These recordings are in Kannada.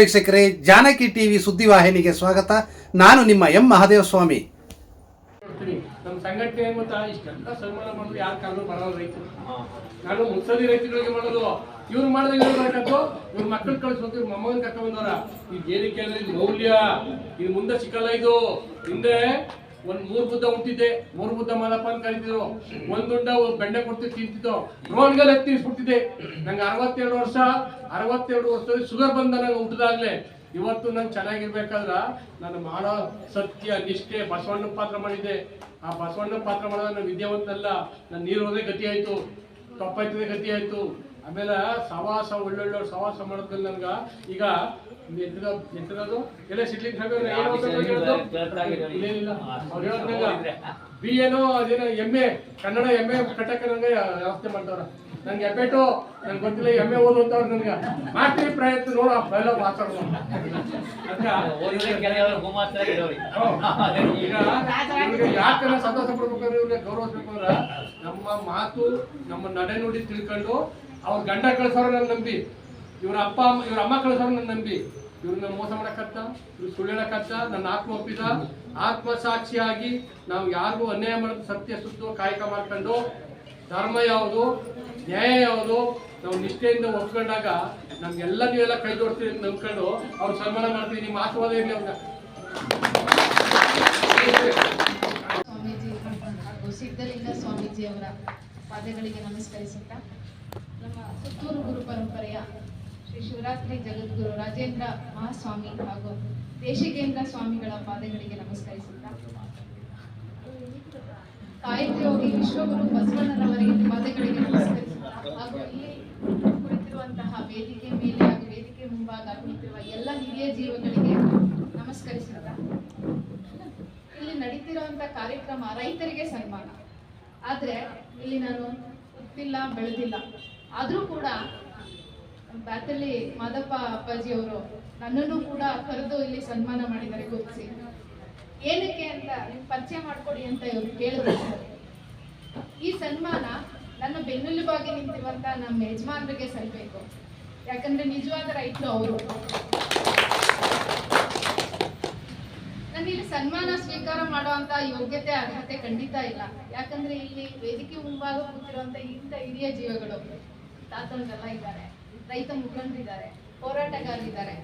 ವೀಕ್ಷಕರೇ, ಜಾನಕಿ ಟಿವಿ ಸುದ್ದಿವಾಹಿನಿಗೆ ಸ್ವಾಗತ. ನಾನು ನಿಮ್ಮ ಎಂ ಮಹಾದೇವ ಸ್ವಾಮಿ ನಮ್ಮ ಸಂಘಟನೆ ಮತ್ತ ಇಷ್ಟೆಲ್ಲ ಸನ್ಮಾನ ಮಾಡೋದು ಯಾರ ಕಾಲೂ ಬರಲ್ಲ ರೈತರು. ನಾನು ಮುತ್ಸದಿ ರೈತರಿಗೆ ಮಾಡೋದು. ಇವ್ರು ಮಾಡಿದಾಗ ಇವ್ರು ಮಾಡಬೇಕು. ಇವ್ರ ಮಕ್ಕಳು ಕಳಿಸ್ಬೇಕು, ಇವ್ರ ಮೊಮ್ಮಗನ್ ಕರ್ಕೊಂಡ್ ಬಂದವರ. ಈಗ ಏನಕ್ಕೆ ಅಂದ್ರೆ ಮೌಲ್ಯ. ಇದು ಮುಂದೆ ಸಿಕ್ಕಲ್ಲ ಇದು. ಹಿಂದೆ ಒಂದ್ ಮೂರ್ ಬುದ್ಧ ಹುಟ್ಟಿದ್ದೆ, ಮೂರ್ ಬುದ್ಧ ಮಲಪ್ಪ ಅಂತ ಕರಿತಿದ್ರು. ಒಂದ್ ಒಂದ್ ಬೆಂಡೆ ಕೊಡ್ತಿ ತಿಂತಿದ್ದು ರೋಡ್ಗೆಲ್ಲ ಎತ್ತಿಸ್ಬಿಡ್ತಿದ್ದೆ ನಂಗೆ ಅರವತ್ತೆರಡು ವರ್ಷ, ಅರವತ್ತೆರಡು ವರ್ಷದಲ್ಲಿ ಶುಗರ್ ಬಂದ ನಂಗೆ ಇವತ್ತು ನಾನು ಚೆನ್ನಾಗಿರ್ಬೇಕಾದ್ರ ನಾನು ಮಾಡೋ ಸತ್ಯ, ನಿಷ್ಠೆ ಬಸವಣ್ಣ ಪಾತ್ರ ಮಾಡಿದ್ದೆ. ಆ ಬಸವಣ್ಣ ಪಾತ್ರ ಮಾಡೋದು ನಾನು ವಿದ್ಯಾವಂತಲ್ಲ ನನ್ನ ನೀರು ಹೋದ್ರೆ ಗತಿ ಆಯ್ತು ತಪ್ಪಾಯ್ತದೆ ಗತಿ ಆಯ್ತು. ಆಮೇಲೆ ಸವಾಸ ಒಳ್ಳೊಳ್ಳೆ ಸವಾಸ ಮಾಡೋದ್ರಲ್ಲಿ ನನ್ಗ ಈಗ ನೆಟ್ಟದದು ಎಲ್ಲ ಸಿಡ್ಲಿಕ್ಕೆ ಬಿ ಏನೋ ಅದೇನೋ ಎಮ್ಮೆ ಕನ್ನಡ ಎಮ್ಮೆ ಕಟ್ಟಕ್ಕೆ ನಂಗೆ ವ್ಯವಸ್ಥೆ ಮಾಡ್ತಾವ್ರ ನಂಗೆ ಎಪೇಟು ನಂಗೆ ಗೊತ್ತಿಲ್ಲ ಎಮ್ಮೆ ಓದು ಅಂತವ್ರು ನನ್ಗೆ ಮಾಡ್ತೀವಿ ಪ್ರಯತ್ನ ಆ ಬಯಲ ಮಾತಾಡೋದು. ಈಗ ಯಾಕಂದ್ರೆ ಸಂತೋಷ ಪಡ್ಬೇಕಂದ್ರೆ ಇವ್ರಿಗೆ ಗೌರವಿಸ್ಬೇಕು ಅಂದ್ರೆ ನಮ್ಮ ಮಾತು ನಮ್ಮ ನಡೆ ನುಡಿ ತಿಳ್ಕೊಂಡು ಅವ್ರ ಗಂಡ ಕಳ್ಸೋರು ನನ್ನ ನಂಬಿ, ಇವ್ರ ಅಪ್ಪ ಅಮ್ಮ, ಇವ್ರ ಅಮ್ಮ ಕಳಿಸೋರು ನನ್ನ ನಂಬಿ. ಇವ್ರನ್ನ ಮೋಸ ಮಾಡಕತ್ತ ಇವ್ರು ಸುಳ್ಳು ನನ್ನ ಆತ್ಮ ಒಪ್ಪಿದ. ಆತ್ಮ ಸಾಕ್ಷಿಯಾಗಿ ನಾವು ಯಾರಿಗೂ ಅನ್ಯಾಯ ಮಾಡೋದು ಸತ್ಯ ಸುತ್ತು ಕಾಯಕ ಮಾಡ್ಕೊಂಡು, ಧರ್ಮ ಯಾವುದು, ನ್ಯಾಯ ಯಾವುದು, ನಾವು ನಿಷ್ಠೆಯಿಂದ ಒಪ್ಕೊಂಡಾಗ ನಮ್ಗೆಲ್ಲ ನೀವೆಲ್ಲ ಕೈ ಜೋಡ್ತೀವಿ ಅಂತ ನಂಬ್ಕೊಂಡು ಅವ್ರು ಸನ್ಮಾನ ಮಾಡ್ತೀವಿ. ನಿಮ್ಮ ಆಶೀರ್ವಾದ ಇರಲಿ ಸಿದ್ಧಲಿಂಗ ಸ್ವಾಮೀಜಿ ಅವರ ಪಾದಗಳಿಗೆ ನಮಸ್ಕರಿಸುತ್ತಾ. ನಮ್ಮ ಸುತ್ತೂರು ಗುರು ಪರಂಪರೆಯ ಶ್ರೀ ಶಿವರಾತ್ರಿ ಜಗದ್ಗುರು ರಾಜೇಂದ್ರ ಮಹಾಸ್ವಾಮಿ ಹಾಗೂ ದೇಶಿಕೇಂದ್ರ ಸ್ವಾಮಿಗಳ ಪಾದಗಳಿಗೆ ನಮಸ್ಕರಿಸುತ್ತಾ. ಹೋಗಿ ವಿಶ್ವಗುರು ಬಸವಣ್ಣನವರಿಗೆ ಪಾದಗಳಿಗೆ ನಮಸ್ಕರಿಸುತ್ತಾ. ಹಾಗೂ ಇಲ್ಲಿ ಕುಳಿತಿರುವಂತಹ ವೇದಿಕೆ ಮೇಲೆ ಹಾಗೂ ವೇದಿಕೆ ಮುಂಭಾಗ ಕುಳಿತಿರುವ ಎಲ್ಲ ಹಿರಿಯ ಜೀವಗಳಿಗೆ ನಮಸ್ಕರಿಸುತ್ತಾ. ಇಲ್ಲಿ ನಡೀತಿರುವಂತ ಕಾರ್ಯಕ್ರಮ ರೈತರಿಗೆ ಸನ್ಮಾನ. ಆದ್ರೆ ಇಲ್ಲಿ ನಾನು ಹುಟ್ಟಿಲ್ಲ, ಬೆಳೆದಿಲ್ಲ. ಆದ್ರೂ ಕೂಡ ಬ್ಯಾತಲ್ಲಿ ಮಾದಪ್ಪ ಅಪ್ಪಾಜಿ ಅವರು ನನ್ನನ್ನು ಕೂಡ ಕರೆದು ಇಲ್ಲಿ ಸನ್ಮಾನ ಮಾಡಿದ್ದಾರೆ, ಗುರುತಿಸಿ. ಏನಕ್ಕೆ ಅಂತ ನಿಮ್ಗೆ ಪರಿಚಯ ಮಾಡಿಕೊಡಿ ಅಂತ ಇವರು ಕೇಳಿದ್ರು ಈ ಸನ್ಮಾನ ನನ್ನ ಬೆನ್ನೆಲುಬಾಗಿ ನಿಂತಿರುವಂತ ನಮ್ಮ ಯಜಮಾನರಿಗೆ ಸಲ್ಬೇಕು. ಯಾಕಂದ್ರೆ ನಿಜವಾದ ರೈತರು ಅವರು. ನನಗೆ ಇಲ್ಲಿ ಸನ್ಮಾನ ಸ್ವೀಕಾರ ಮಾಡುವಂತ ಯೋಗ್ಯತೆ, ಅರ್ಹತೆ ಖಂಡಿತ ಇಲ್ಲ. ಯಾಕಂದ್ರೆ ಇಲ್ಲಿ ವೇದಿಕೆ ಮುಂಭಾಗ ಕೂತಿರುವಂತ ಇಂಥ ಹಿರಿಯ ಜೀವಗಳು ತಾತಂದೆಲ್ಲ ಇದ್ದಾರೆ. ರೈತ ಮುಖಂಡರಿದ್ದಾರೆ, ಹೋರಾಟಗಾರರಿದ್ದಾರೆ.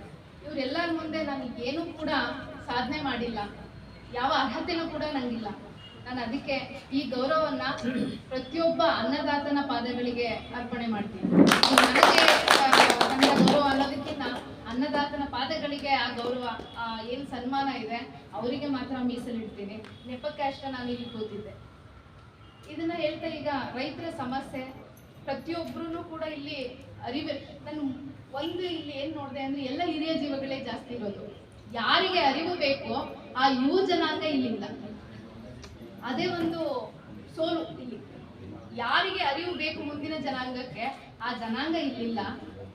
ಇವರೆಲ್ಲರ ಮುಂದೆ ನಾನು ಏನೂ ಕೂಡ ಸಾಧನೆ ಮಾಡಿಲ್ಲ. ಯಾವ ಅರ್ಹತೆನೂ ಕೂಡ ನನಗಿಲ್ಲ ನಾನು ಅದಕ್ಕೆ ಈ ಗೌರವವನ್ನ ಪ್ರತಿಯೊಬ್ಬ ಅನ್ನದಾತನ ಪಾದಗಳಿಗೆ ಅರ್ಪಣೆ ಮಾಡ್ತೀನಿ. ನನಗೆ ನನ್ನ ಗೌರವ ಅನ್ನೋದಕ್ಕಿಂತ ಅನ್ನದಾತನ ಪಾದಗಳಿಗೆ ಆ ಗೌರವ ಏನ್ ಸನ್ಮಾನ ಇದೆ, ಅವರಿಗೆ ಮಾತ್ರ ಮೀಸಲಿಡ್ತೀನಿ. ನೆಪಕ್ಕೆ ಅಷ್ಟೇ ನಾನು ಇಲ್ಲಿ ಕೂತಿದ್ದೆ. ಇದನ್ನ ಹೇಳ್ತಾ ಈಗ ರೈತರ ಸಮಸ್ಯೆ ಪ್ರತಿಯೊಬ್ಬರೂ ಕೂಡ ಇಲ್ಲಿ ಅರಿವೆ. ನಾನು ಒಂದು ಇಲ್ಲಿ ಏನು ನೋಡಿದೆ ಅಂದ್ರೆ ಎಲ್ಲ ಹಿರಿಯ ಜೀವಗಳೇ ಜಾಸ್ತಿ ಇರೋದು. ಯಾರಿಗೆ ಅರಿವು ಬೇಕೋ ಆ ಯುವ ಜನಾಂಗ ಇಲ್ಲಿಂದ. ಅದೇ ಒಂದು ಸೋಲು ಇಲ್ಲಿ. ಯಾರಿಗೆ ಅರಿವು ಬೇಕು ಮುಂದಿನ ಜನಾಂಗಕ್ಕೆ, ಆ ಜನಾಂಗ ಇಲ್ಲಿಲ್ಲ.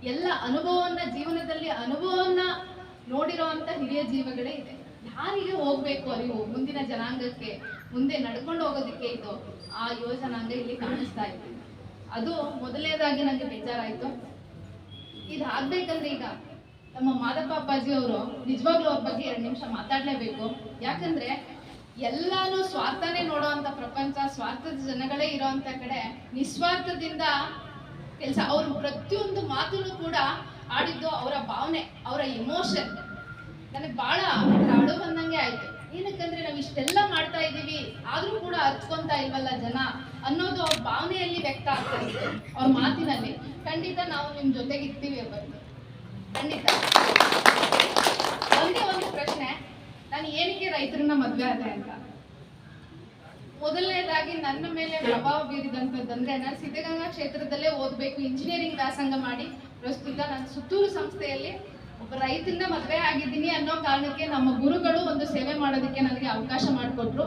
ಎಲ್ಲ ಅನುಭವವನ್ನ ಜೀವನದಲ್ಲಿ ಅನುಭವವನ್ನ ನೋಡಿರೋಂಥ ಹಿರಿಯ ಜೀವಗಳೇ ಇದೆ. ಯಾರಿಗೆ ಹೋಗ್ಬೇಕು ಅರಿವು ಮುಂದಿನ ಜನಾಂಗಕ್ಕೆ, ಮುಂದೆ ನಡ್ಕೊಂಡು ಹೋಗೋದಕ್ಕೆ ಇದು ಆ ಯುವ ಜನಾಂಗ ಇಲ್ಲಿ ಕಾಣಿಸ್ತಾ ಇದೆ. ಅದು ಮೊದಲನೇದಾಗಿ ನನಗೆ ಬೇಜಾರಾಯಿತು ಇದು ಈಗ ನಮ್ಮ ಮಾದಪ್ಪ ಅಪ್ಪಾಜಿ ಅವರು ನಿಜವಾಗ್ಲೂ ಅವ್ರ ಬಗ್ಗೆ ಎರಡು ನಿಮಿಷ ಮಾತಾಡಲೇಬೇಕು. ಯಾಕಂದ್ರೆ ಎಲ್ಲಾನು ಸ್ವಾರ್ಥನೇ ನೋಡುವಂತ ಪ್ರಪಂಚ, ಸ್ವಾರ್ಥದ ಜನಗಳೇ ಇರೋವಂಥ ಕಡೆ ನಿಸ್ವಾರ್ಥದಿಂದ ಕೆಲಸ ಅವ್ರ ಪ್ರತಿಯೊಂದು ಮಾತನ್ನು ಕೂಡ ಆಡಿದ್ದು ಅವರ ಭಾವನೆ, ಅವರ ಎಮೋಷನ್ ನನಗೆ ಬಹಳ ಅಳು ಬಂದಂಗೆ ಆಯ್ತು. ಏನಕ್ಕಂದ್ರೆ ನಾವು ಇಷ್ಟೆಲ್ಲ ಮಾಡ್ತಾ ಇದ್ದೀವಿ, ಆದ್ರೂ ಕೂಡ ಹಚ್ಕೊಂತ ಇಲ್ವಲ್ಲ ಜನ ಅನ್ನೋದು ಅವ್ರ ಭಾವನೆಯಲ್ಲಿ ವ್ಯಕ್ತ ಆಗ್ತಾ ಇದೆ. ಅವ್ರ ಮಾತಿನಲ್ಲಿ ಖಂಡಿತ ನಾವು ನಿಮ್ ಜೊತೆಗಿರ್ತೀವಿ ಅವತ್ತು ಖಂಡಿತ. ಒಂದೇ ಒಂದು ಪ್ರಶ್ನೆ, ನಾನು ಏನಕ್ಕೆ ರೈತರನ್ನ ಮದ್ವೆ ಆದೆ ಅಂತ? ಮೊದಲನೇದಾಗಿ ನನ್ನ ಮೇಲೆ ಪ್ರಭಾವ ಬೀರಿದಂಥದ್ದಂದ್ರೆ ನಾನು ಸಿದ್ಧಗಂಗಾ ಕ್ಷೇತ್ರದಲ್ಲೇ ಓದಬೇಕು ಇಂಜಿನಿಯರಿಂಗ್ ವ್ಯಾಸಂಗ ಮಾಡಿ ಪ್ರಸ್ತುತ ನಾನು ಸುತ್ತೂರು ಸಂಸ್ಥೆಯಲ್ಲಿ ಒಬ್ಬ ರೈತನ ಮದುವೆ ಆಗಿದ್ದೀನಿ ಅನ್ನೋ ಕಾರಣಕ್ಕೆ ನಮ್ಮ ಗುರುಗಳು ಒಂದು ಸೇವೆ ಮಾಡೋದಕ್ಕೆ ನನಗೆ ಅವಕಾಶ ಮಾಡಿಕೊಟ್ರು.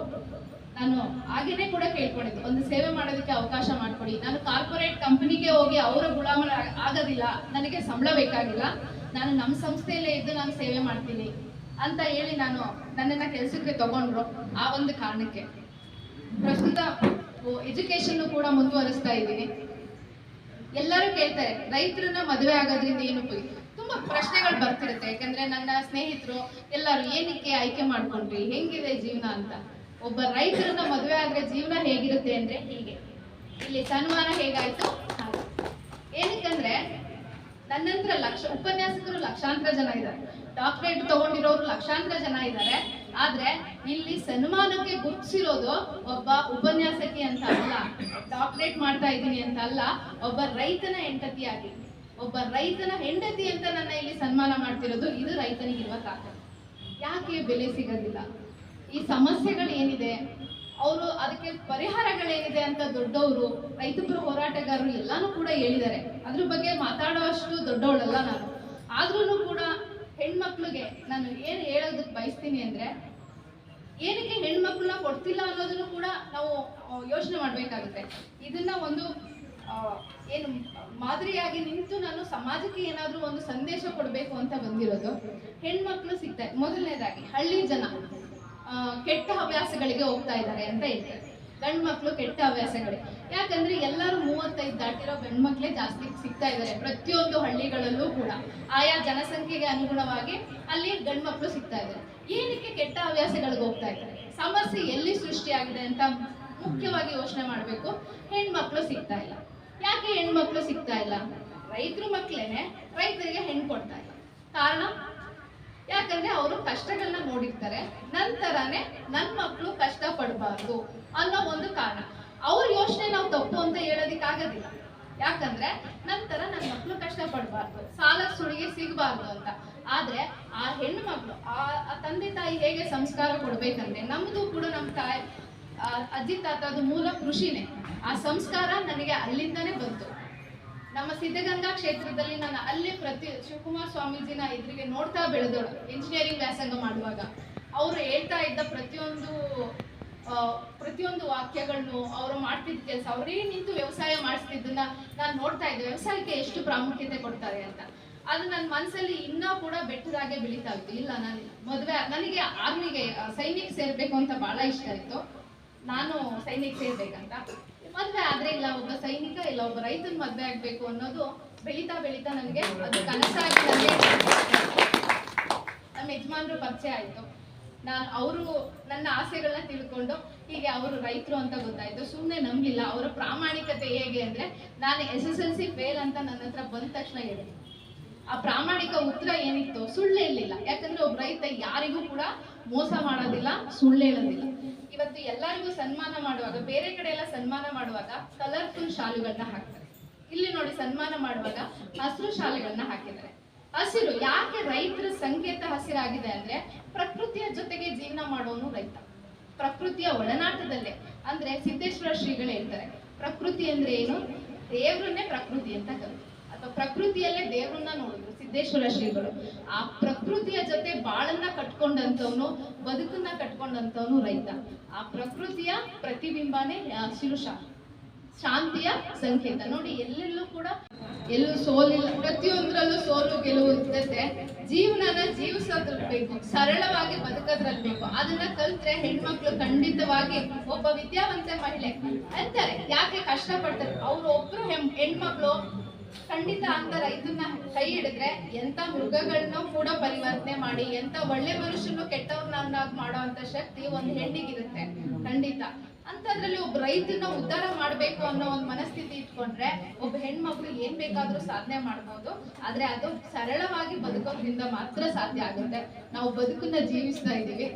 ನಾನು ಹಾಗೇನೆ ಕೂಡ ಕೇಳ್ಕೊಂಡಿದ್ದು, ಒಂದು ಸೇವೆ ಮಾಡೋದಕ್ಕೆ ಅವಕಾಶ ಮಾಡಿಕೊಡಿ. ನಾನು ಕಾರ್ಪೊರೇಟ್ ಕಂಪನಿಗೆ ಹೋಗಿ ಅವರ ಗುಲಾಮ ಆಗೋದಿಲ್ಲ, ನನಗೆ ಸಂಬಳ ಬೇಕಾಗಿಲ್ಲ. ನಾನು ನಮ್ಮ ಸಂಸ್ಥೆಯಲ್ಲೇ ಇದ್ದು ನಾನು ಸೇವೆ ಮಾಡ್ತೀನಿ ಅಂತ ಹೇಳಿ ನಾನು ನನ್ನನ್ನು ಕೆಲಸಕ್ಕೆ ತಗೊಂಡ್ರು ಆ ಒಂದು ಕಾರಣಕ್ಕೆ. ಪ್ರಸ್ತುತ ಎಜುಕೇಶನ್ ಕೂಡ ಮುಂದುವರಿಸ್ತಾ ಇದ್ದೀನಿ. ಎಲ್ಲರೂ ಕೇಳ್ತಾರೆ, ರೈತರನ್ನ ಮದುವೆ ಆಗೋದ್ರಿಂದ ಏನು ತುಂಬಾ ಪ್ರಶ್ನೆಗಳು ಬರ್ತಿರುತ್ತೆ. ಯಾಕಂದ್ರೆ ನನ್ನ ಸ್ನೇಹಿತರು ಎಲ್ಲರೂ, ಏನಕ್ಕೆ ಆಯ್ಕೆ ಮಾಡ್ಕೊಂಡ್ರಿ? ಹೆಂಗಿದೆ ಜೀವನ ಅಂತ? ಒಬ್ಬ ರೈತರನ್ನ ಮದುವೆ ಆದ್ರೆ ಜೀವನ ಹೇಗಿರುತ್ತೆ ಅಂದ್ರೆ ಹೀಗೆ. ಇಲ್ಲಿ ಸನ್ಮಾನ ಹೇಗಾಯ್ತು? ಹಾಗೆ. ಏನಕ್ಕಂದ್ರೆ, ನನ್ನಂತರ ಲಕ್ಷ, ಉಪನ್ಯಾಸಕರು ಲಕ್ಷಾಂತರ ಜನ ಇದ್ದಾರೆ. ಡಾಕ್ಟರೇಟ್ ತಗೊಂಡಿರೋರು ಲಕ್ಷಾಂತರ ಜನ ಇದ್ದಾರೆ. ಆದ್ರೆ ಇಲ್ಲಿ ಸನ್ಮಾನಕ್ಕೆ ಗುರುತಿಸಿರೋದು ಒಬ್ಬ ಉಪನ್ಯಾಸಕಿ ಅಂತ ಅಲ್ಲ. ಡಾಕ್ಟರೇಟ್ ಮಾಡ್ತಾ ಇದ್ದೀನಿ ಅಂತ ಅಲ್ಲ. ಒಬ್ಬ ರೈತನ ಹೆಂಡತಿಯಾಗಿ. ಒಬ್ಬ ರೈತನ ಹೆಂಡತಿ ಅಂತ ನನ್ನ ಇಲ್ಲಿ ಸನ್ಮಾನ ಮಾಡ್ತಿರೋದು, ಇದು ರೈತನಿಗಿರುವ ತಾಕತ್ತು ಯಾಕೆ ಬೆಲೆ ಸಿಗೋದಿಲ್ಲ? ಈ ಸಮಸ್ಯೆಗಳು ಏನಿದೆ ಅವರು ಅದಕ್ಕೆ ಪರಿಹಾರಗಳೇನಿದೆ ಅಂತ ದೊಡ್ಡವರು, ರೈತಪರ ಹೋರಾಟಗಾರರು ಎಲ್ಲಾನು ಕೂಡ ಹೇಳಿದ್ದಾರೆ. ಅದ್ರ ಬಗ್ಗೆ ಮಾತಾಡುವಷ್ಟು ದೊಡ್ಡವಳಲ್ಲ ನಾನು. ಆದ್ರೂ ಕೂಡ ಹೆಣ್ಮಕ್ಳಿಗೆ ನಾನು ಏನು ಹೇಳೋದಕ್ಕೆ ಬಯಸ್ತೀನಿ ಅಂದ್ರೆ, ಏನಕ್ಕೆ ಹೆಣ್ಮಕ್ಳನ್ನ ಕೊಡ್ತಿಲ್ಲ ಅನ್ನೋದನ್ನು ಕೂಡ ನಾವು ಯೋಚನೆ ಮಾಡಬೇಕಾಗುತ್ತೆ. ಇದನ್ನ ಒಂದು ಏನು ಮಾದರಿಯಾಗಿ ನಿಂತು ನಾನು ಸಮಾಜಕ್ಕೆ ಏನಾದರೂ ಒಂದು ಸಂದೇಶ ಕೊಡಬೇಕು ಅಂತ ಬಂದಿರೋದು. ಹೆಣ್ಮಕ್ಳು ಸಿಗ್ತಾ, ಮೊದಲನೇದಾಗಿ ಹಳ್ಳಿ ಜನ ಕೆಟ್ಟ ಹವ್ಯಾಸಗಳಿಗೆ ಹೋಗ್ತಾ ಇದ್ದಾರೆ ಅಂತ ಹೇಳ್ತಾರೆ ಗಂಡು ಮಕ್ಕಳು ಕೆಟ್ಟ ಹವ್ಯಾಸಗಳೇ ಯಾಕಂದ್ರೆ ಎಲ್ಲರೂ ಮೂವತ್ತೈದು ದಾಟಿರೋ ಗಂಡು ಮಕ್ಕಳೇ ಜಾಸ್ತಿ ಸಿಗ್ತಾ ಇದ್ದಾರೆ, ಪ್ರತಿಯೊಂದು ಹಳ್ಳಿಗಳಲ್ಲೂ ಕೂಡ. ಆಯಾ ಜನಸಂಖ್ಯೆಗೆ ಅನುಗುಣವಾಗಿ ಅಲ್ಲಿ ಗಂಡು ಮಕ್ಕಳು ಸಿಗ್ತಾ ಇದ್ದಾರೆ. ಏನಕ್ಕೆ ಕೆಟ್ಟ ಹವ್ಯಾಸಗಳಿಗೆ ಹೋಗ್ತಾ ಇದ್ದಾರೆ? ಸಮಸ್ಯೆ ಎಲ್ಲಿ ಸೃಷ್ಟಿಯಾಗಿದೆ ಅಂತ ಮುಖ್ಯವಾಗಿ ಯೋಚನೆ ಮಾಡಬೇಕು. ಹೆಣ್ಮಕ್ಳು ಸಿಗ್ತಾ ಇಲ್ಲ. ಯಾಕೆ ಹೆಣ್ಮಕ್ಳು ಸಿಗ್ತಾ ಇಲ್ಲ? ರೈತರು ಮಕ್ಕಳೇನೆ ರೈತರಿಗೆ ಹೆಣ್ಣು ಕೊಡ್ತಾ ಇಲ್ಲ. ಕಾರಣ? ಯಾಕಂದ್ರೆ ಅವರು ಕಷ್ಟಗಳನ್ನ ನೋಡಿರ್ತಾರೆ, ನಂತರನೇ ನನ್ನ ಮಕ್ಕಳು ಕಷ್ಟ ಪಡಬಾರ್ದು ಅನ್ನೋ ಒಂದು ಕಾರಣ. ಅವ್ರ ಯೋಚನೆ ನಾವು ತಪ್ಪು ಅಂತ ಹೇಳೋದಿಕ್ಕಾಗೋದಿಲ್ಲ ಯಾಕಂದ್ರೆ ನಂತರ ನನ್ನ ಮಕ್ಕಳು ಕಷ್ಟ ಪಡಬಾರ್ದು ಸಾಲ ಸುಳಿಗೆ ಸಿಗಬಾರ್ದು ಅಂತ. ಆದ್ರೆ ಆ ಹೆಣ್ಣು ಮಕ್ಕಳು ಆ ತಂದೆ ತಾಯಿ ಹೇಗೆ ಸಂಸ್ಕಾರ ಕೊಡ್ಬೇಕಂದ್ರೆ ನಮ್ದು ಕೂಡ ನಮ್ಮ ತಾಯಿ ಅಜ್ಜಿ ತಾತದ ಮೂಲ ಕೃಷಿನೇ. ಆ ಸಂಸ್ಕಾರ ನನಗೆ ಅಲ್ಲಿಂದನೇ ಬಂತು. ನಮ್ಮ ಸಿದ್ಧಗಂಗಾ ಕ್ಷೇತ್ರದಲ್ಲಿ ನಾನು ಅಲ್ಲಿ ಪ್ರತಿ ಶಿವಕುಮಾರ್ ಸ್ವಾಮೀಜಿನ ಎದುರಿಗೆ ನೋಡ್ತಾ ಬೆಳೆದೋಳು ಇಂಜಿನಿಯರಿಂಗ್ ವ್ಯಾಸಂಗ ಮಾಡುವಾಗ. ಅವರು ಹೇಳ್ತಾ ಇದ್ದ ಪ್ರತಿಯೊಂದು ಪ್ರತಿಯೊಂದು ವಾಕ್ಯಗಳನ್ನು ಅವರು ಮಾಡ್ತಿದ್ದ ಕೆಲಸ. ಅವರೇ ನಿಂತು ವ್ಯವಸಾಯ ಮಾಡಿಸ್ತಿದ್ದನ್ನ ನಾನು ನೋಡ್ತಾ ಇದ್ದೆ. ವ್ಯವಸಾಯಕ್ಕೆ ಎಷ್ಟು ಪ್ರಾಮುಖ್ಯತೆ ಕೊಡ್ತಾರೆ ಅಂತ. ಅದು ನನ್ನ ಮನಸ್ಸಲ್ಲಿ ಇನ್ನೂ ಕೂಡ ಬೆಟ್ಟದಾಗೆ ಬೆಳೀತಾ ಇತ್ತು. ಇಲ್ಲ, ನಾನು ಮದುವೆ, ನನಗೆ ಆರ್ಮಿಗೆ ಸೈನಿಕ್ ಸೇರಬೇಕು ಅಂತ ಬಹಳ ಇಷ್ಟ ಇತ್ತು. ನಾನು ಸೈನಿಕ ಸೇರ್ಬೇಕಂತ. ಮದ್ವೆ ಆದ್ರೆ ಇಲ್ಲ, ಒಬ್ಬ ಸೈನಿಕ ಇಲ್ಲ, ಒಬ್ಬ ರೈತನ ಮದ್ವೆ ಆಗ್ಬೇಕು ಅನ್ನೋದು ಬೆಳೀತಾ ಬೆಳೀತಾ ನನಗೆ ಅದು ಕನಸಾಗಿ ನನಗೆ ನಮ್ಮ ಯಜಮಾನ್ರು ಪರಿಚಯ ಆಯ್ತು. ನಾನು ಅವರು ನನ್ನ ಆಸೆಗಳನ್ನ ತಿಳ್ಕೊಂಡು ಹೀಗೆ ಅವರು ರೈತರು ಅಂತ ಗೊತ್ತಾಯ್ತು. ಸುಮ್ಮನೆ ನಂಬಿಲ್ಲ, ಅವರ ಪ್ರಾಮಾಣಿಕತೆ ಹೇಗೆ ಅಂದ್ರೆ ನಾನು S S L C fail ಅಂತ ನನ್ನ ಹತ್ರ ಬಂದ ತಕ್ಷಣ ಹೇಳಿದೆ ಆ ಪ್ರಾಮಾಣಿಕ ಉತ್ತರ ಏನಿತ್ತು ಸುಳ್ಳು ಹೇಳಲಿಲ್ಲ ಯಾಕಂದ್ರೆ ಒಬ್ಬ ರೈತ ಯಾರಿಗೂ ಕೂಡ ಮೋಸ ಮಾಡೋದಿಲ್ಲ, ಸುಳ್ಳು ಹೇಳೋದಿಲ್ಲ. ಇವತ್ತು ಎಲ್ಲರಿಗೂ ಸನ್ಮಾನ ಮಾಡುವಾಗ, ಬೇರೆ ಕಡೆ ಎಲ್ಲ ಸನ್ಮಾನ ಮಾಡುವಾಗ ಕಲರ್ಫುಲ್ ಶಾಲುಗಳನ್ನ ಹಾಕ್ತಾರೆ. ಇಲ್ಲಿ ನೋಡಿ ಸನ್ಮಾನ ಮಾಡುವಾಗ ಹಸಿರು ಶಾಲೆಗಳನ್ನ ಹಾಕಿದ್ದಾರೆ. ಹಸಿರು ಯಾಕೆ ರೈತರ ಸಂಕೇತ ಹಸಿರಾಗಿದೆ ಅಂದ್ರೆ ಪ್ರಕೃತಿಯ ಜೊತೆಗೆ ಜೀವನ ಮಾಡೋನು ರೈತ. ಪ್ರಕೃತಿಯ ಒಡನಾಟದಲ್ಲೇ. ಅಂದ್ರೆ ಸಿದ್ದೇಶ್ವರ ಶ್ರೀಗಳು ಹೇಳ್ತಾರೆ, ಪ್ರಕೃತಿ ಅಂದ್ರೆ ಏನು? ದೇವ್ರನ್ನೇ ಪ್ರಕೃತಿ ಅಂತ ಕರೆದು. ಅಥವಾ ಪ್ರಕೃತಿಯಲ್ಲೇ ದೇವ್ರನ್ನ ನೋಡಿದ್ರು, ಸಿದ್ದೇಶ್ವರ ಶ್ರೀಗಳು, ಆ ಪ್ರಕೃತಿಯ ಜೊತೆ ಬಾಳನ್ನ ಕಟ್ಕೊಂಡಂತವನು ಬದುಕನ್ನ ಕಟ್ಕೊಂಡಂತವನು ರೈತ. ಆ ಪ್ರಕೃತಿಯ ಪ್ರತಿಬಿಂಬನೇ ಶಿರುಷ ಶಾಂತಿಯ ಸಂಕೇತ. ನೋಡಿ, ಎಲ್ಲೆಲ್ಲೂ ಕೂಡ ಎಲ್ಲೂ ಸೋಲಿಲ್ಲ. ಪ್ರತಿಯೊಂದ್ರಲ್ಲೂ ಸೋಲು, ಗೆಲುವು ಇರ್ತದೆ ಜೀವನನ ಜೀವಿಸೋದ್ರಲ್ಬೇಕು ಸರಳವಾಗಿ ಬದುಕೋದ್ರಲ್ಲಿ ಬೇಕು. ಅದನ್ನ ಕಲ್ತ್ರೆ ಹೆಣ್ಮಕ್ಳು ಖಂಡಿತವಾಗಿ ಒಬ್ಬ ವಿದ್ಯಾವಂತ ಮಹಿಳೆ ಅಂತಾರೆ. ಯಾಕೆ ಕಷ್ಟ ಪಡ್ತಾರೆ ಅವ್ರು ಒಬ್ರು ಹೆಣ್, ಹೆಣ್ಮಕ್ಳು ಖಂಡಿತ ಅಂತ ರೈತನ ಕೈ ಹಿಡಿದ್ರೆ ಎಂತ ಮೃಗಗಳನ್ನ ಕೂಡ ಪರಿವರ್ತನೆ ಮಾಡಿ, ಎಂತ ಒಳ್ಳೆ ಮನುಷ್ಯನು ಕೆಟ್ಟವ್ರನ್ನಾಗಿ ಮಾಡೋ ಅಂತ ಶಕ್ತಿ ಒಂದ್ ಹೆಣ್ಣಿಗಿರುತ್ತೆ, ಖಂಡಿತ. ಅಂತದ್ರಲ್ಲಿ ಒಬ್ಬ ರೈತನ ಉದ್ಧಾರ ಮಾಡ್ಬೇಕು ಅನ್ನೋ ಒಂದು ಮನಸ್ಥಿತಿ ಇಟ್ಕೊಂಡ್ರೆ ಒಬ್ಬ ಹೆಣ್ಮಕ್ಳು ಏನ್ ಬೇಕಾದ್ರೂ ಸಾಧನೆ ಮಾಡ್ಬೋದು, ಆದ್ರೆ ಅದು ಸರಳವಾಗಿ ಬದುಕೋದ್ರಿಂದ ಮಾತ್ರ ಸಾಧ್ಯ ಆಗುತ್ತೆ. ನಾವು ಬದುಕನ್ನ ಜೀವಿಸ್ತಾ ಇದೀವಿ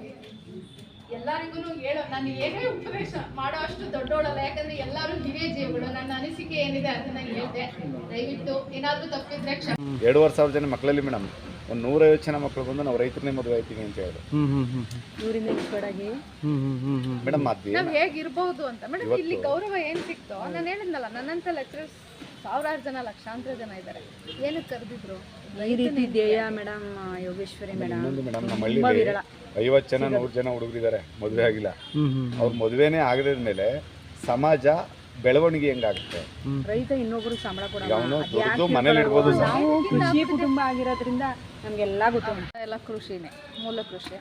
ಎಲ್ಲರಿಗೂ ಹೇಳೋ ನಾನು ಏನೇ ಉಪದೇಶ ಮಾಡೋ ಅಷ್ಟು ದೊಡ್ಡೋಳಲ್ಲ ಯಾಕಂದ್ರೆ ಎಲ್ಲರೂ ಹಿರಿಯ ಜೀವಗಳು. ನನ್ನ ಅನಿಸಿಕೆ ಏನಿದೆ ಅದನ್ನ ಹೇಳ್ದೆ. ದಯವಿಟ್ಟು ಏನಾದ್ರೂ ತಪ್ಪಿದ್ರೆ ಎರಡುವರೆ ಸಾವಿರ ಜನ ಮಕ್ಕಳಲ್ಲಿ ಮೇಡಮ್ ಒಂದು ನೂರೈವತ್ತು ಜನ ಮಕ್ಕಳು ಬಂದು ನಾವು ರೈತರನ್ನೇ ಮದುವೆ ಆಯ್ತೀವಿ ಅಂತ ಹೇಳಿದ್ರು. ಮೇಡಮ್ ನಾವು ನಾವ್ ಹೇಗಿರ್ಬಹುದು ಅಂತ. ಮೇಡಮ್ ಇಲ್ಲಿ ಗೌರವ ಏನ್ ಸಿಕ್ತೋ ನಾನು ಹೇಳಿದ್ನಲ್ಲ ನನ್ನಂತ ಲೆಕ್ಚರರ್ಸ್ ಸಾವಿರಾರು ಜನ ಲಕ್ಷಾಂತರ ಜನ ಇದ್ದಾರೆ. ಏನಕ್ಕೆ ಕರೆದಿದ್ರು? ಈ ರೀತಿ ಧ್ಯೇಯ ಮೇಡಮ್ ಯೋಗೇಶ್ವರಿ ಮೇಡಮ್ ಇನ್ನೊಂದು ಮೇಡಮ್ ನಮ್ಮ ಹಳ್ಳಿಲಿ ವಿರಳ. ಐವತ್ತು ಜನ ನೂರು ಜನ ಹುಡುಗರಿದ್ದಾರೆ ಮದುವೆ ಆಗಿಲ್ಲ. ಅವ್ರ ಮದುವೆನೇ ಆಗದ ಮೇಲೆ ಸಮಾಜ ಬೆಳವಣಿಗೆ ಹೆಂಗಾಗುತ್ತೆ? ರೈತ ಇನ್ನೊಬ್ರು ಸಂಬಳ ಕೊಡಲ್ಲ. ಈಗ ಅವನು ಅದ್ ದುಡ್ದು ಮನೇಲಿ ಇಡ್ಬೋದು ಸರ್. ನಾವು ಕೃಷಿ ಕುಟುಂಬ ಆಗಿರೋದ್ರಿಂದ ನಮ್ಗೆಲ್ಲ ಗೊತ್ತು. ಎಲ್ಲ ಕೃಷಿನೇ ಮೂಲ ಕೃಷಿ.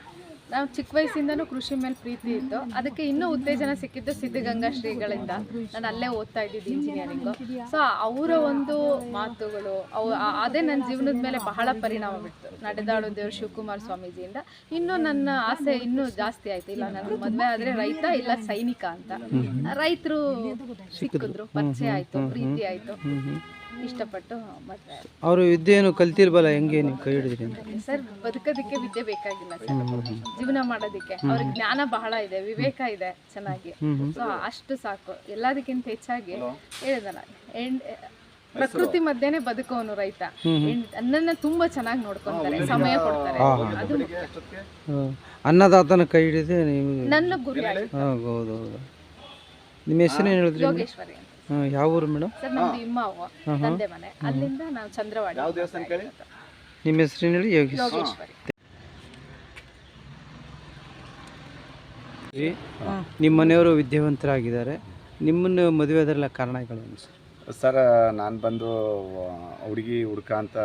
ನಾವು ಚಿಕ್ಕ ವಯಸ್ಸಿಂದನೂ ಕೃಷಿ ಮೇಲೆ ಪ್ರೀತಿ ಇತ್ತು. ಅದಕ್ಕೆ ಇನ್ನೂ ಉತ್ತೇಜನ ಸಿಕ್ಕಿದ್ದು ಸಿದ್ಧಗಂಗಾ ಶ್ರೀಗಳಿಂದ. ನಾನು ಅಲ್ಲೇ ಓದ್ತಾ ಇದ್ದಿದ್ದು ಇಂಜಿನಿಯರಿಂಗು ಸೊ ಅವರ ಒಂದು ಮಾತುಗಳು ಅವು ಅದೇ ನನ್ನ ಜೀವನದ ಮೇಲೆ ಬಹಳ ಪರಿಣಾಮ ಬಿಡ್ತು ನಡೆದಾಳು ದೇವರು ಶಿವಕುಮಾರ್ ಸ್ವಾಮೀಜಿಯಿಂದ. ಇನ್ನೂ ನನ್ನ ಆಸೆ ಇನ್ನೂ ಜಾಸ್ತಿ ಆಯ್ತು. ಇಲ್ಲ ನನಗೆ ಮದುವೆ ಆದರೆ ರೈತ ಇಲ್ಲ ಸೈನಿಕ ಅಂತ. ರೈತರು ಸಿಕ್ಕಿದ್ರು ಪರಿಚಯ ಆಯಿತು ಪ್ರೀತಿ ಆಯಿತು. ಇಷ್ಟಪಟ್ಟು ಮದುವೆ. ಅವರು ವಿದ್ಯೆಯನ್ನು ಕಲ್ತಿರ್ಬಲ್ಲ ಹೆಂಗೆ ನೀವು ಕೈ ಹಿಡಿದ್ರಿ ಅಂತ? ಸರ್ ಬದುಕೋದಕ್ಕೆ ವಿದ್ಯೆ ಬೇಕಾಗಿಲ್ಲ ಸರ್. ಜೀವನ ಮಾಡೋದಕ್ಕೆ. ಅವ್ರಿಗೆ ಜ್ಞಾನ ಬಹಳ ಇದೆ ವಿವೇಕ ಇದೆ ಚೆನ್ನಾಗಿ. ಸೊ ಅಷ್ಟು ಸಾಕು. ಎಲ್ಲದಕ್ಕಿಂತ ಹೆಚ್ಚಾಗಿ ಹೇಳಿದಲ್ಲ ಪ್ರಕೃತಿ ಮಧ್ಯೆನೆ ಬದುಕೋನು ರೈತ. ಅನ್ನನ ತುಂಬಾ ಚೆನ್ನಾಗಿ ನೋಡ್ಕೊಂತಾರೆ ಸಮಯ ಕೊಡ್ತಾರೆ. ಅದು. ಅನ್ನದಾತನ ಕೈ ಹಿಡಿದು ನೀವು ನನ್ನ ಗುರಿ ಹೌದು ಹೌದು. ನಿಮ್ಮ ಹೆಸರು ಹೇಳಿದ್ರಿ? ಯೋಗೇಶ್ವರಿ. ಯಾವ ಊರು ಮೇಡಮ್? ಸರ್ ನಮ್ದು ಇಮ್ಮಾವು ತಂದೆ ಮನೆ. ಅಲ್ಲಿಂದ ನಾವು ಚಂದ್ರವಾಡಿ ನಿಮ್ಮ ಹೆಸರು ಏನು ಹೇಳಿ? ಯೋಗೇಶ್. ಯೋಗೇಶ್ವರಿ. ನಿಮ್ಮ ಮನೆಯವರು ವಿದ್ಯಾವಂತರಾಗಿದ್ದಾರೆ. ನಿಮ್ಮನ್ನು ಮದುವೆ ಅದರಲ್ಲ ಕಾರಣಗಳೇನು ಸರ್? ಸರ್ ನಾನು ಬಂದು ಹುಡುಗಿ ಹುಡ್ಕ ಅಂತ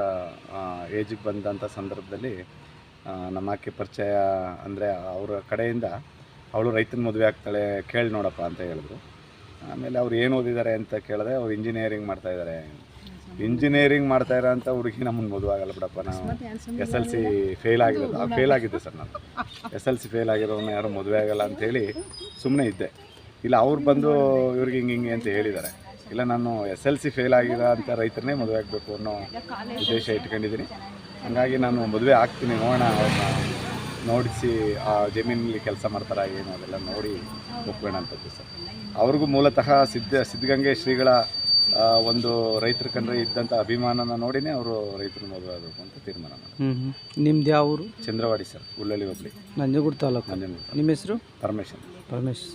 ಏಜಿಗೆ ಬಂದಂಥ ಸಂದರ್ಭದಲ್ಲಿ ಆ, ನಮ್ಮ ಆಕೆ ಪರಿಚಯ ಅಂದರೆ ಅವರ ಕಡೆಯಿಂದ ಅವಳು ರೈತನ ಮದುವೆ ಆಗ್ತಾಳೆ ಕೇಳಿ ನೋಡಪ್ಪ ಅಂತ ಹೇಳಿದ್ರು. ಆಮೇಲೆ ಅವ್ರು ಏನು ಓದಿದ್ದಾರೆ ಅಂತ ಕೇಳಿದೆ ಅವ್ರು ಇಂಜಿನಿಯರಿಂಗ್ ಮಾಡ್ತಾ ಇದ್ದಾರೆ ಇಂಜಿನಿಯರಿಂಗ್ ಮಾಡ್ತಾ ಇರೋ ಅಂತ ಹುಡುಗಿ ನಮ್ಮನ್ನು ಮದುವೆ ಆಗಲ್ಲ ಬಿಡಪ್ಪ. ನಾವು ಎಸ್ ಎಲ್ ಸಿ ಫೇಲ್ ಆಗಿರೋದು. ಫೇಲ್ ಆಗಿದ್ದೆ ಸರ್ ನಾನು. ಎಸ್ ಎಲ್ ಸಿ ಫೇಲ್ ಆಗಿರೋನ್ನ ಯಾರು ಮದುವೆ ಆಗಲ್ಲ ಅಂತೇಳಿ ಸುಮ್ಮನೆ ಇದ್ದೆ. ಇಲ್ಲ ಅವ್ರು ಬಂದು ಇವ್ರಿಗೆ ಹಿಂಗೆ ಹಿಂಗೆ ಅಂತ ಹೇಳಿದ್ದಾರೆ. ಇಲ್ಲ ನಾನು ಎಸ್ ಎಲ್ ಸಿ ಫೇಲ್ ಆಗಿರೋ ಅಂತ ರೈತರನ್ನೇ ಮದುವೆ ಆಗಬೇಕು ಅನ್ನೋ ಉದ್ದೇಶ ಇಟ್ಕೊಂಡಿದ್ದೀನಿ. ಹಾಗಾಗಿ ನಾನು ಮದುವೆ ಆಗ್ತೀನಿ ನೋಡೋಣ ಅವ್ರನ್ನ. ನೋಡಿಸಿ ಆ ಜಮೀನಲ್ಲಿ ಕೆಲಸ ಮಾಡ್ತಾರ ಏನು ಅದೆಲ್ಲ ನೋಡಿ ಒಪ್ಕೋಣ ಅಂತದ್ದು ಸರ್. ಅವ್ರಿಗೂ ಮೂಲತಃ ಸಿದ್ಧ ಸಿದ್ಧಗಂಗೆ ಶ್ರೀಗಳ ಒಂದು ರೈತರ ಕಂಡ್ರೆ ಇದ್ದಂಥ ಅಭಿಮಾನನ ನೋಡಿನೇ ಅವರು ರೈತರ ಮದುವೆ ಆಗಬೇಕು ಅಂತ ತೀರ್ಮಾನ ಮಾಡಿ ನಿಮ್ದು ಯಾವ ಊರು? ಚಂದ್ರವಾಡಿ ಸರ್ ಉಳ್ಳಳ್ಳಿ ಹೋಗ್ಲಿ ನಂಜನಗೂಡು ತಾಲೂಕು. ನಂಜನಗೂಡು. ನಿಮ್ಮ ಹೆಸರು? ಪರಮೇಶ್ವರ್. ಪರಮೇಶ್